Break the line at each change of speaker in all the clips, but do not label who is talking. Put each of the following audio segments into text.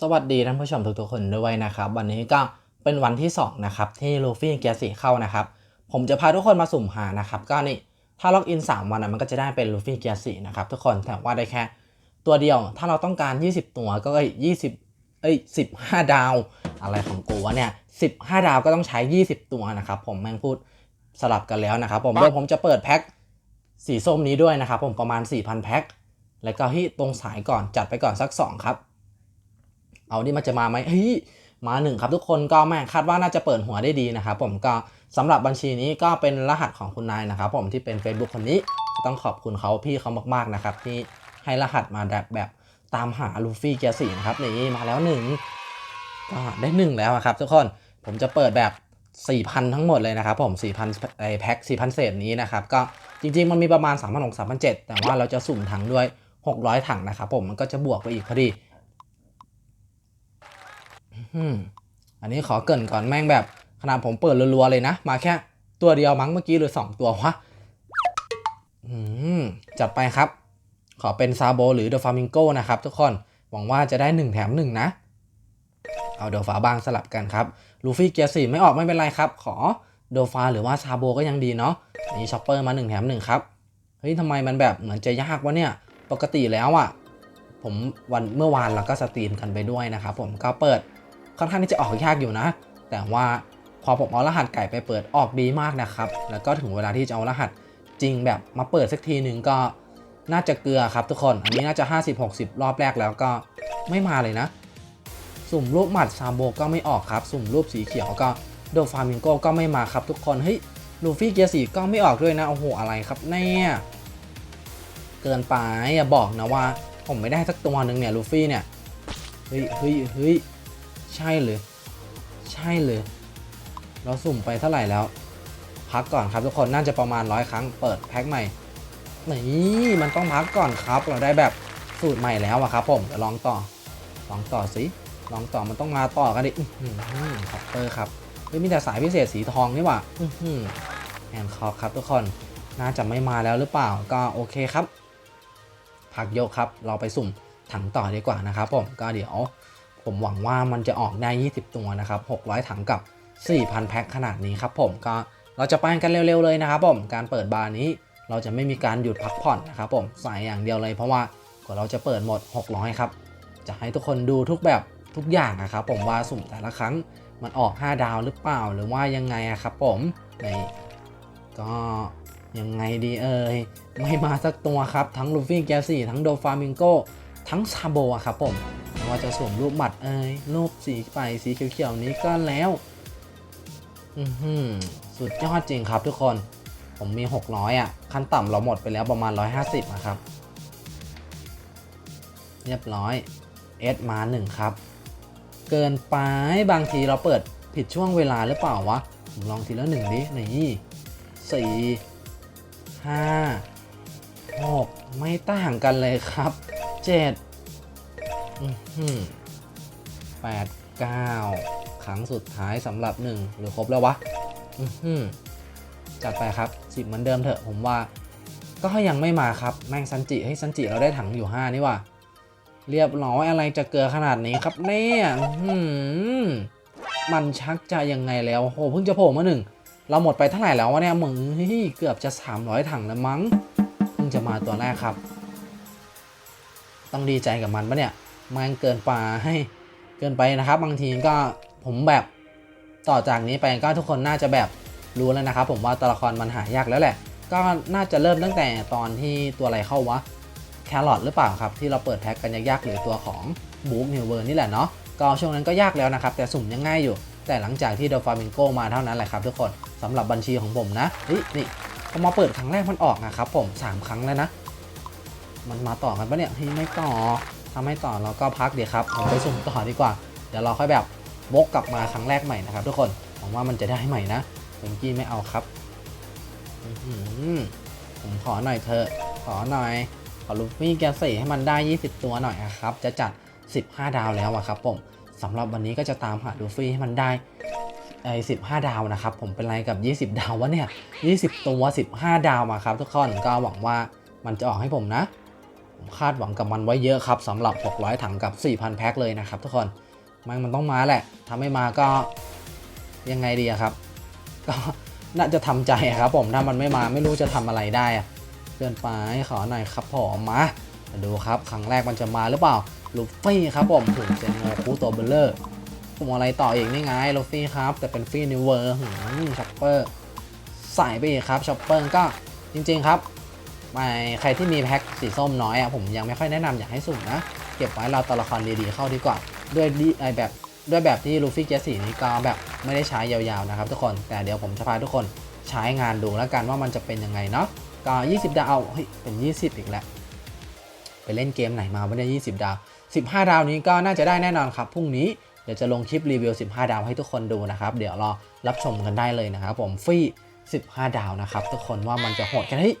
สวัสดีท่านผู้ชมทุกๆคนด้วยนะครับ วันนี้ก็เป็นวันที่2นะครับที่ลูฟี่เกียร์สีเข้านะครับ ผมจะพาทุกคนมาสุ่มหานะครับ ก็นี่ถ้าล็อกอิน 3 วันนะมันก็จะได้เป็นลูฟี่เกียร์สีนะครับทุกคนแต่ว่าได้แค่ ตัวเดียวถ้าเราต้องการ 20 ตัวก็20เอ้ย15ดาว อะไรของกูวะเนี่ย15ดาวก็ต้องใช้ 20 ตัวนะครับผมแม่งพูดสลับกันแล้วนะครับ ผมโดยผมจะเปิดแพ็คสีส้มนี้ด้วยนะครับผมประมาณ4,000แพ็คแล้วก็ที่ตรงสายก่อนจัดไปก่อนสัก2ครับ เอานี่มันจะมาไหมเฮ้ยมาหนึ่งครับทุกคนก็แม่คาดว่าน่าจะเปิดหัวได้ดีนะครับผมก็สำหรับบัญชีนี้ก็เป็นรหัสของคุณนายนะครับผมที่เป็น Facebook คนนี้ต้องขอบคุณเขาพี่เขามากๆนะครับที่ให้รหัสมาแบบแบบตามหาลูฟี่เกียร์สี่นะครับนี่มาแล้วหนึ่งก็ได้หนึ่งแล้วครับทุกคนผมจะเปิดแบบ 4,000 ทั้งหมดเลยนะครับผม4,000ไอแพ็ค4,000 เศษนี้นะครับก็จริงๆมันมีประมาณ3,600 3,700แต่ว่าเราจะสุ่มถังด้วย 600 ถังนะครับผมมันก็จะบวกไปอีกพอดี อืม อันนี้ขอเกินก่อนแม่งแบบขนาดผมเปิดรัวๆเลยนะ มาแค่ตัวเดียวมั้งเมื่อกี้หรือ2ตัววะ อืม จัดไปครับ ขอเป็นซาโบหรือเดอะฟามิงโกนะครับทุกคน หวังว่าจะได้1แถม1นะ เอาเดลฟาบางสลับกันครับ ลูฟี่เกียร์สี่ไม่ออกไม่เป็นไรครับ ขอเดฟาหรือว่าซาโบก็ยังดีเนาะนี่ช็อปเปอร์มา1แถม1ครับ เฮ้ยทำไมมันแบบเหมือนจะยากวะเนี่ย ปกติแล้วอะ่ะ ผมวันเมื่อวานเราก็สตรีมกันไปด้วยนะครับผมก็เปิด ค่อนข้างที่จะออกยากอยู่นะ แต่ว่าพอผมเอารหัสไก่ไปเปิดออกดีมากนะครับ แล้วก็ถึงเวลาที่จะเอารหัสจริงแบบมาเปิดสักทีหนึ่งก็น่าจะเกลือครับทุกคน อันนี้น่าจะ 50-60 รอบแรกแล้วก็ไม่มาเลยนะ สุ่มรูปหมัดซามโบก็ไม่ออกครับ สุ่มรูปสีเขียวก็โดฟามิงโกก็ไม่มาครับทุกคน เฮ้ย ลูฟี่เกียร์สีก็ไม่ออกด้วยนะ โอ้โห อะไรครับเนี่ยเกินไปอย่าบอกนะว่า ผมไม่ได้สักตัวหนึ่งเนี่ย ลูฟี่เนี่ย เฮ้ยเฮ้ยเฮ้ย ใช่เลย ใช่เลย เราสุ่มไปเท่าไหร่แล้ว พักก่อนครับทุกคนน่าจะประมาณร้อยครั้งเปิดแพ็คใหม่นี่มันต้องพักก่อนครับ เราได้แบบสูตรใหม่แล้วอะครับ ผมเดี๋ยวลองต่อ ลองต่อสิลองต่อมันต้องมาต่อกันดิคอหือคัพเปอร์ครับเฮ้ยมีแต่สายพิเศษสีทองนี่หว่าแอนคอร์ครับทุกคนน่าจะไม่มาแล้วหรือเปล่าก็โอเคครับ พักโยกครับ เราไปสุ่มถังต่อดีกว่านะครับผมก็เดี๋ยว ผมหวังว่ามันจะออกได้ 20 ตัวนะครับ 600 ถังกับ 4,000 แพ็คขนาดนี้ครับผมก็เราจะไปกันเร็วๆเลยนะครับผม การเปิดบาร์นี้เราจะไม่มีการหยุดพักผ่อนนะครับผมใส่อย่างเดียวเลยเพราะว่ากว่าเราจะเปิดหมด 600 ครับ จะให้ทุกคนดูทุกแบบทุกอย่างนะครับผมว่าสุ่มแต่ละครั้งมันออก 5 ดาวหรือเปล่าหรือว่ายังไงอะครับผมนี่ก็ยังไงดีเอ่ยไม่มาสักตัวครับ ทั้งลูฟี่แกซี่ทั้งโดฟามิงโกทั้งซาโบะครับผม ไม่ว่าจะสวมรูปหมัดเอ่ยรูปสีไปสีเขียวๆนี้ก็แล้วอือหือสุดยอดจริงครับทุกคน ผมมี 600 อะ ขั้นต่ำเราหมดไปแล้วประมาณ 150นะครับ เรียบร้อย S มา 1 ครับ เกินไปบางทีเราเปิดผิดช่วงเวลาหรือเปล่าวะ ผมลองทีละหนึ่งดิหนี่สี่ห้าหกไม่ต่างกันเลยครับเจ็ด แปดเก้าครั้งสุดท้ายสำหรับหนึ่งหรือครบแล้ววะอือหือจัดไปครับสิบเหมือนเดิมเถอะผมว่า ก็ยังไม่มาครับ แม่งซันจิให้ซันจิเราได้ถังอยู่5นี่ว่ะเรียบร้อยอะไรจะเกลือขนาดนี้ครับเนี่ยมันชักจะยังไงแล้วโหเพิ่งจะโผล่มาหนึ่งเราหมดไปเท่าไหร่แล้ววะเนี่ยมึงเฮ้ยเกือบจะ 300 ถังแล้วมั้ง เพิ่งจะมาตัวแรกครับ ต้องดีใจกับมันปะเนี่ย มันเกินไปให้เกินไปนะครับ บางทีก็ผมแบบต่อจากนี้ไปก็ทุกคนน่าจะแบบรู้แล้วนะครับ ผมว่าตัวละครมันหายากแล้วแหละ ก็น่าจะเริ่มตั้งแต่ตอนที่ตัวอะไรเข้าวะแครอทหรือเปล่าครับ ที่เราเปิดแพ็กกันยากๆหรือตัวของบู๊นิวเวอร์นี่แหละเนาะก็ช่วงนั้นก็ยากแล้วนะครับ แต่สุ่มยังง่ายอยู่ แต่หลังจากที่เดฟามิงโกมาเท่านั้นแหละครับทุกคนสำหรับบัญชีของผมนะเฮ้ยนี่พอมาเปิดครั้งแรกมันออกนะครับผม 3 ครั้งแล้วนะ มันมาต่อกันปะเนี่ยไม่ต่อ ถ้าไม่ต่อเราก็พักเดี๋ยวครับผมไปสุ่มต่อดีกว่า เดี๋ยวเราค่อยแบบวกกลับมาครั้งแรกใหม่นะครับ ทุกคนหวังว่ามันจะได้ใหม่นะเมื่อกี้ไม่เอาครับผมขอหน่อยเถอะขอหน่อย ขอลูฟี่แกเซ่ให้มันได้ 20 ตัวหน่อยอะครับ จะจัด 15 ดาวแล้วอะครับผมสำหรับวันนี้ก็จะตามหาลูฟี่ให้มันได้ไอ้15ดาวนะครับ ผมเป็นไรกับ 20 ดาววะเนี่ย 20 ตัว 15 ดาวมาครับ ทุกคนก็หวังว่ามันจะออกให้ผมนะ คาดหวังกับมันไว้เยอะครับสำหรับ 600 ถังกับ 4,000 แพ็คเลยนะครับทุกคนมันมันต้องมาแหละถ้าไม่มาก็ยังไงดีครับ ก็น่าจะทำใจครับ ผมถ้ามันไม่มาไม่รู้จะทำอะไรได้เกินไปขอหน่อยครับผมมามาดูครับครั้งแรกมันจะมาหรือเปล่าลูฟี่ครับผมถึงเซนโงคูตัวเบลเลอร์ผมอะไรต่ออีกนี่ไงลูฟี่ครับ แต่เป็นฟี่นิวเวอร์ช็อปเปอร์ใส่ไปอีกครับช็อปเปอร์ก็จริง ๆ ครับ ไม่ใครที่มีแพ็คสีส้มน้อยอะผมยังไม่ค่อยแนะนำอยากให้สุ่มนะ เก็บไว้เราตัวละครดีๆเข้าดีกว่า ด้วยดีไอแบบด้วยแบบที่ลูฟี่เจสซี่นี้ก็แบบไม่ได้ใช้ยาวๆนะครับทุกคนแต่เดี๋ยวผมจะพาทุกคนใช้งานดูแล้วกันว่ามันจะเป็นยังไงเนาะก็ 20 ดาวเฮ้ยเป็น 20 อีกแล้วไปเล่นเกมไหนมาไม่ได้20ดาว 15 ดาวนี้ก็น่าจะได้แน่นอนครับพรุ่งนี้เดี๋ยวจะลงคลิปรีวิว 15 ดาวให้ทุกคนดูนะครับ เดี๋ยวรอรับชมกันได้เลยนะครับผมฟรี15 ดาวนะครับทุกคนว่ามันจะโหดกันเฮ้ย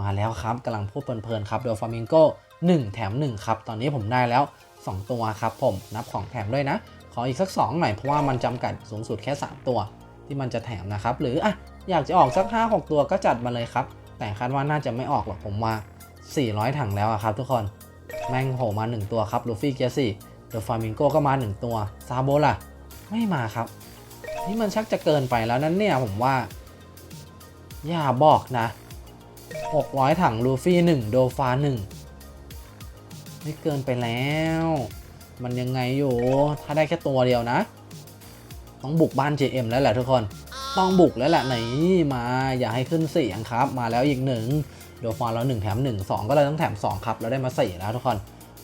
มาแล้วครับกำลังพูดเพลินๆครับเดลฟามิงโก1แถม 1 ครับ ตอนนี้ผมได้แล้ว 2 ตัวครับผมนับของแถมด้วยนะ ขออีกสัก 2 หน่อย เพราะว่ามันจำกัดสูงสุดแค่ 3 ตัว ที่มันจะแถมนะครับ หรืออะอยากจะออกสัก 5 6 ตัวก็จัดมาเลยครับ แต่คาดว่าน่าจะไม่ออกหรอกผมว่า 400 ถังแล้วครับทุกคนแม่งโผล่มา 1 ตัวครับลูฟี่เกียร์สี่เดอะฟามิงโกก็มา 1 ตัวซาโบล่ะ ไม่มาครับ นี่มันชักจะเกินไปแล้วนั่นเนี่ยผมว่า อย่าบอกนะ 600 ถังลูฟี่ 1 โดฟ้า 1 ไม่เกินไปแล้ว มันยังไงอยู่ ถ้าได้แค่ตัวเดียวนะ ต้องบุกบ้าน JM แล้วแหละทุกคน ต้องบุกแล้วแหละไหนมาอย่าให้ขึ้นเสียงครับ มาแล้วอีกหนึ่งโดฟาแล้ว1แถม 1 2 ก็เลยต้องแถม 2 ครับ แล้วได้มา4แล้วทุกคน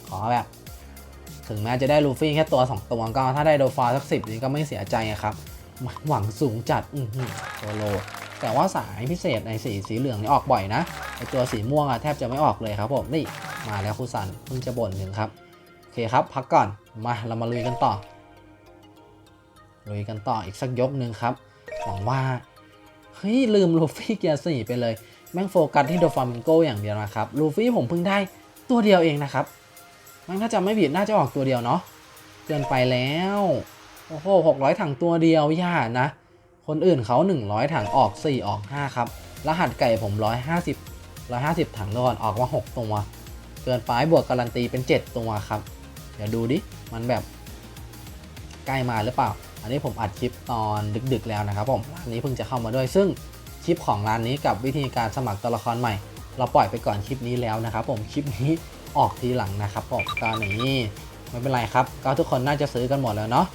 ขอแบบ ถึงแม้จะได้ลูฟี่แค่ตัว 2 ตัวก็ถ้าได้โดฟาสักสินี่ก็ไม่เสียใจครับ หวังสูงจัดอือโซโล แต่ว่าสายพิเศษในสีสีเหลืองนี่ออกบ่อยนะไอตัวสีม่วงอะแทบจะไม่ออกเลยครับผมนี่มาแล้วคุซันเพิ่งจะบ่นหนึ่งครับโอเคครับ พักก่อนมาเรามาลุยกันต่อลุยกันต่ออีกสักยกหนึ่งครับหวังว่าเฮ้ยลืมลูฟี่เกียร์สี่ไปเลย แม่งโฟกัสที่โดฟามิงโกอย่างเดียวนะครับลูฟี่ผมเพิ่งได้ตัวเดียวเองนะครับมันถ้าจำไม่ผิดน่าจะออกตัวเดียวเนาะเกินไปแล้ว โอ้โหหกร้อยถังตัวเดียวย่านะ คนอื่นเขา 100 ถังออก 4 ออก 5 ครับ รหัสไก่ผม 150 150 ถังก่อนออกมา 6 ตัว เกินไปบวกการันตีเป็น 7 ตัวครับ เดี๋ยวดูดิ มันแบบ ใกล้มาหรือเปล่า อันนี้ผมอัดคลิปตอนดึกๆแล้วนะครับผมร้านนี้เพิ่งจะเข้ามาด้วย ซึ่งคลิปของร้านนี้กับวิธีการสมัครตัวละครใหม่ เราปล่อยไปก่อนคลิปนี้แล้วนะครับผมคลิปนี้ออกทีหลังนะครับผมก็นี้ไม่เป็นไรครับ ก็ทุกคนน่าจะซื้อกันหมดแล้วเนาะ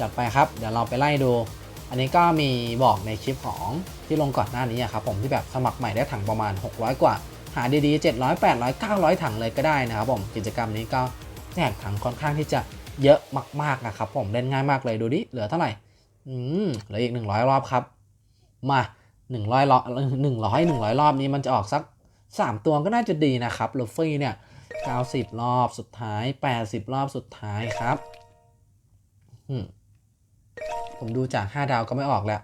จัดไปครับ เดี๋ยวเราไปไล่ดู อันนี้ก็มีบอกในคลิปของที่ลงก่อนหน้านี้ครับผมที่แบบสมัครใหม่ได้ถังประมาณ 600 กว่า หาดีๆ 700 800 900 ถังเลยก็ได้นะครับผมกิจกรรมนี้ก็แจกถังค่อนข้างที่จะเยอะมากๆนะครับผมเล่นง่ายมากเลยดูดิเหลือเท่าไหร่อืมเหลืออีก 100 รอบครับ มา100รอบ100 100 รอบนี้มันจะออกสัก 3 ตัวก็น่าจะดีนะครับลูฟี่เนี่ย90 รอบสุดท้าย 80 รอบสุดท้ายครับอืม ผมดูจาก 5 ดาวก็ไม่ออกแล้ว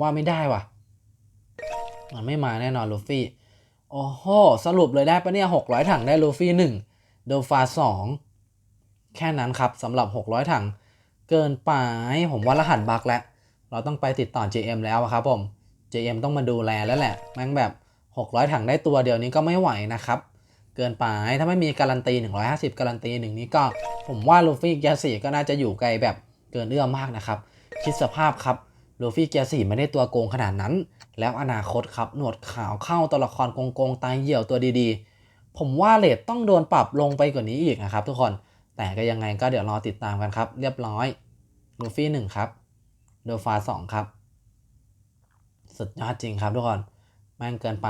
ว่าไม่ได้ว่ะ มันไม่มาแน่นอนลูฟี่ โอ้โห สรุปเลยได้ปะเนี่ย 600 ถังได้ลูฟี่ 1 โดฟา 2 แค่นั้นครับสำหรับ 600 ถัง เกินไป ผมว่ารหัสบักแล้ว เราต้องไปติดต่อ JM แล้วครับผม JM ต้องมาดูแลแล้วแหละแม่งแบบ 600 ถังได้ตัวเดียวนี้ก็ไม่ไหวนะครับเกินไป ถ้าไม่มีการันตี 150 การันตีหนึ่งนี้ก็ ผมว่าลูฟี่แกสี่ก็น่าจะอยู่ไกลแบบเกินเอื้อมมากนะครับ คิดสภาพครับลูฟี่เกียร์สี่ไม่ได้ตัวโกงขนาดนั้น แล้วอนาคตครับ หนวดขาวเข้าตัวละครโกงๆตายเหี่ยวตัวดีๆ ผมว่าเลทต้องโดนปรับลงไปกว่านี้อีกนะครับทุกคน แต่ก็ยังไงก็เดี๋ยวรอติดตามกันครับ เรียบร้อยลูฟี่หนึ่งครับโดฟาสองครับ สุดยอดจริงครับทุกคนแม่งเกินไป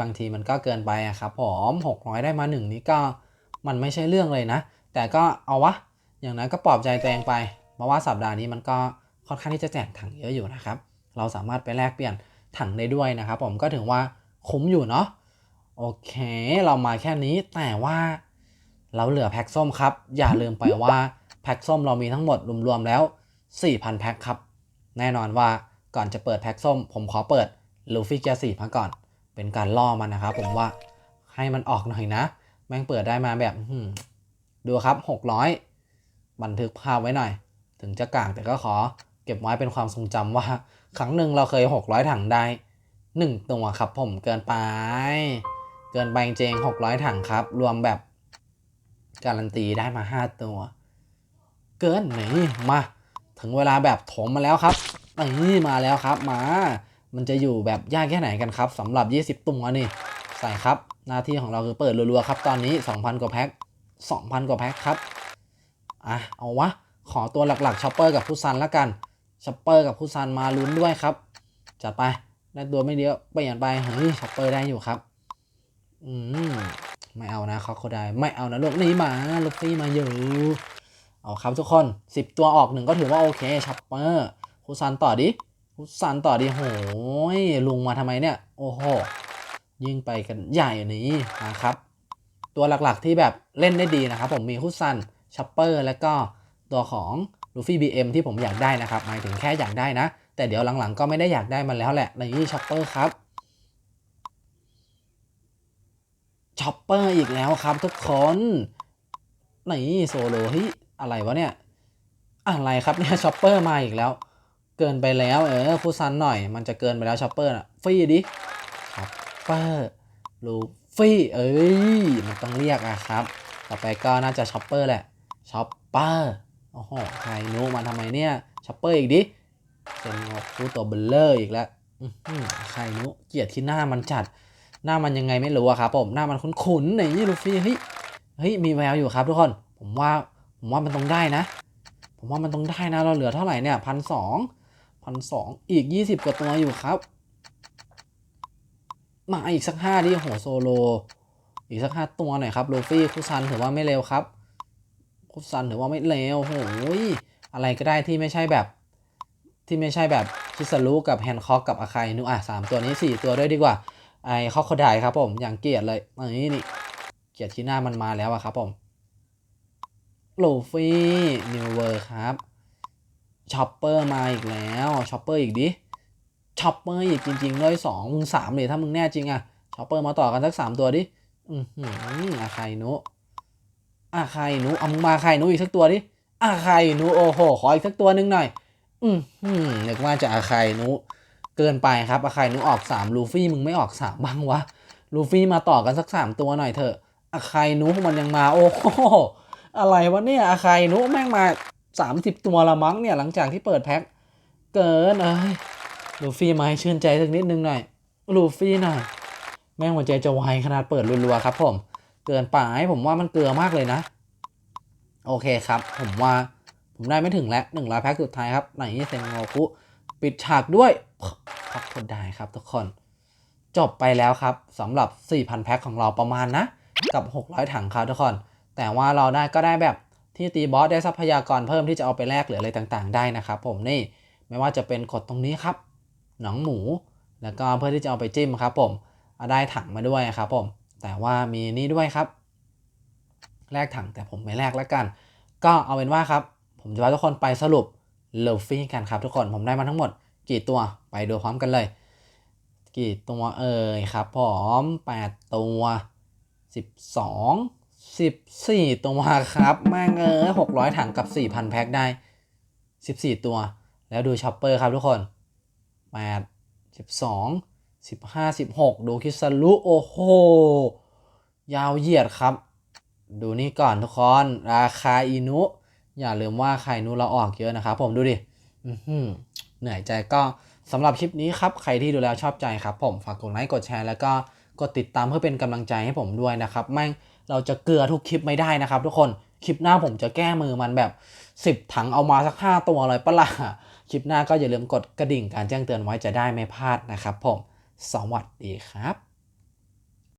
บางทีมันก็เกินไปอะครับผม600 ได้มาหนึ่งนี้ก็มันไม่ใช่เรื่องเลยนะ แต่ก็เอาวะ อย่างนั้นก็ปลอบใจตัวเองไป เพราะว่าสัปดาห์นี้มันก็ ค่อนข้างที่จะแจกถังเยอะอยู่นะครับ เราสามารถไปแลกเปลี่ยนถังได้ด้วยนะครับ ผมก็ถือว่าคุ้มอยู่เนาะโอเค เรามาแค่นี้แต่ว่าเราเหลือแพ็กส้มครับ อย่าลืมไปว่าแพ็กส้มเรามีทั้งหมดรวมๆแล้ว 4,000 แพ็กครับ แน่นอนว่าก่อนจะเปิดแพ็กส้ม ผมขอเปิดลูฟี่เกียร์สี่มาก่อน เป็นการล่อมันนะครับผมว่าให้มันออกหน่อยนะ แม่งเปิดได้มาแบบดูครับ 600 บันทึกภาพไว้หน่อย ถึงจะกากแต่ก็ขอ เก็บไว้เป็นความทรงจำว่า ครั้งหนึ่งเราเคย 600 ถังได้ 1 ตัวครับผมเกินไป เกินไปจริงหกร้อยถังครับ รวมแบบการันตีได้มาห้าตัว เกินหนี่มา ถึงเวลาแบบถมมาแล้วครับนี่มาแล้วครับมา มันจะอยู่แบบยากแค่ไหนกันครับสำหรับ 20 ตัวนี่ ใส่ครับ หน้าที่ของเราคือเปิดรัวๆครับ ตอนนี้ 2,000 กว่าแพ็ค2,000 กว่าแพ็คครับ อะ เอาวะ ขอตัวหลักๆช็อปเปอร์กับพุซันละกัน ชปเปอร์กับพุซันมาลุ้นด้วยครับ จัดไปได้ตัวไม่เยอะเปลี่ยนไปเฮ้ยชปเปอร์ได้อยู่ครับ อืมไม่เอานะเขาเขาได้ไม่เอานะลูกนี่มาลูกฟี่มาอยู่เอาครับทุกคน 10 ตัวออกหนึ่งก็ถือว่าโอเคช็อปเปอร์พุซันต่อดิพุซันต่อดิโหยลุงมาทำไมเนี่ย โอ้โหยิ่งไปกันใหญ่นี้นะครับ ตัวหลักๆที่แบบเล่นได้ดีนะครับ ผมมีฮุซันชัปเปอร์ แล้วก็ตัวของ ลูฟี่บีเอ็มที่ผมอยากได้นะครับหมายถึงแค่อยากได้นะ แต่เดี๋ยวหลังๆก็ไม่ได้อยากได้มันแล้วแหละในนี่ชัปเปอร์ครับช็อปเปอร์อีกแล้วครับทุกคนนี่โซโลเฮ้ยอะไรวะเนี่ย อะไรครับเนี่ยช็อปเปอร์มาอีกแล้ว เกินไปแล้วเออฟูซันหน่อยมันจะเกินไปแล้วช็อปเปอร์อะฟรีดิช็อปเปอร์ลูฟี่เอ้ยมันต้องเรียกอะครับ ต่อไปก็น่าจะช็อปเปอร์แหละช็อปเปอร์ โอ้โหไคนุมาทำไมเนี่ยช็อปเปอร์อีกดิเซนงกูตัวเบลเลอร์อีกแล้วไคนุเกียดที่หน้ามันจัด หน้ามันยังไงไม่รู้อะครับผม หน้ามันคุ้นๆในนี่ลูฟี่เฮ้ยเฮ้ยมีแววอยู่ครับทุกคน ผมว่าผมว่ามันต้องได้นะ ผมว่ามันต้องได้นะเราเหลือเท่าไหร่เนี่ยพันสองพันสองอีกยี่สิบกว่าตัวอยู่ครับ มาอีกสักห้าดิโหโซโลอีกสักห้าตัวหน่อยครับลูฟี่คุซันถือว่าไม่เร็วครับ คุซันถือว่าไม่เร็วโหยอะไรก็ได้ที่ไม่ใช่แบบ ที่ไม่ใช่แบบคิสรุกับแฮนคอกกับอาคายนุอะสามตัวนี้สี่ตัวด้วยดีกว่า ไอ้คอกเขาได้ครับผม อย่างเกียดเลยนี่นี่ เกียดที่หน้ามันมาแล้วอะครับผมลูฟี่นิวเวอร์ครับช็อปเปอร์มาอีกแล้วช็อปเปอร์อีกดิช็อปเปอร์อีกจริงๆด้วยสองมึงสามเลยถ้ามึงแน่จริงอะช็อปเปอร์มาต่อกันสักสามตัวดิ อือหืออาคายนุ อาคายนุเอามึงมาอาคายนุอีกสักตัวดิอาคายนุโอ้โหขออีกสักตัวหนึ่งหน่อย อืมหืมนึกว่าจะอาคายนุเกินไปครับอาคายนุออกสามลูฟี่มึงไม่ออกสามบ้างวะลูฟี่มาต่อกันสักสามตัวหน่อยเถอะอาคายนุมันยังมาโอ้โหอะไรวะเนี่ยอาคายนุแม่งมาสามสิบตัวละมั้งเนี่ยหลังจากที่เปิดแพ็คเกินเอ้ยลูฟี่มาให้ชื่นใจสักนิดนึงหน่อยลูฟี่หน่อยแม่งหัวใจจะวายขนาดเปิดรัวๆครับผม เกินไปผมว่ามันเกลือมากเลยนะ โอเคครับ ผมว่าผมได้ไม่ถึงแล้วหนึ่งร้อยแพ็คสุดท้ายครับไหนเซนโงคุปิดฉากด้วยพักคนได้ครับทุกคน จบไปแล้วครับสำหรับ 4,000 แพ็คของเราประมาณนะ กับ 600 ถังครับทุกคน แต่ว่าเราได้ก็ได้แบบที่ตีบอสได้ทรัพยากรเพิ่มที่จะเอาไปแลกหรืออะไรต่างๆ ได้นะครับ ผมนี่ไม่ว่าจะเป็นกดตรงนี้ครับ หนังหมู แล้วก็เพื่อที่จะเอาไปจิ้มครับ ผมเอาได้ถังมาด้วยครับผม แต่ว่ามีนี่ด้วยครับ แลกถังแต่ผมไม่แลกแล้วกัน ก็เอาเป็นว่าครับ ผมจะพาทุกคนไปสรุปเลฟี่กันครับทุกคนผมได้มาทั้งหมด กี่ตัวไปดูพร้อมกันเลย กี่ตัวเอ่ยครับผม8 ตัว 12 14 ตัวครับแม่งเออ600 ถังกับ 4,000 แพ็คได้ 14 ตัว แล้วดูช็อปเปอร์ครับทุกคน 8 12 15 16 ดูคิสรุโอ้โห ยาวเหยียดครับ ดูนี่ก่อนทุกคน ราคาอินุ อย่าลืมว่าไข่นูเราออกเยอะนะครับผมดูดิเหนื่อยใจก็สำหรับคลิปนี้ครับ ใครที่ดูแล้วชอบใจครับผม ฝากกดไลค์กดแชร์แล้วก็กดติดตามเพื่อเป็นกำลังใจให้ผมด้วยนะครับแม่งเราจะเกลือทุกคลิปไม่ได้นะครับ ทุกคนคลิปหน้าผมจะแก้มือมันแบบ 10 ถังเอามาสัก 5 ตัวเลยปะล่ะคลิปหน้าก็อย่าลืมกดกระดิ่งการแจ้งเตือนไว้จะได้ไม่พลาดนะครับผม สวัสดีครับ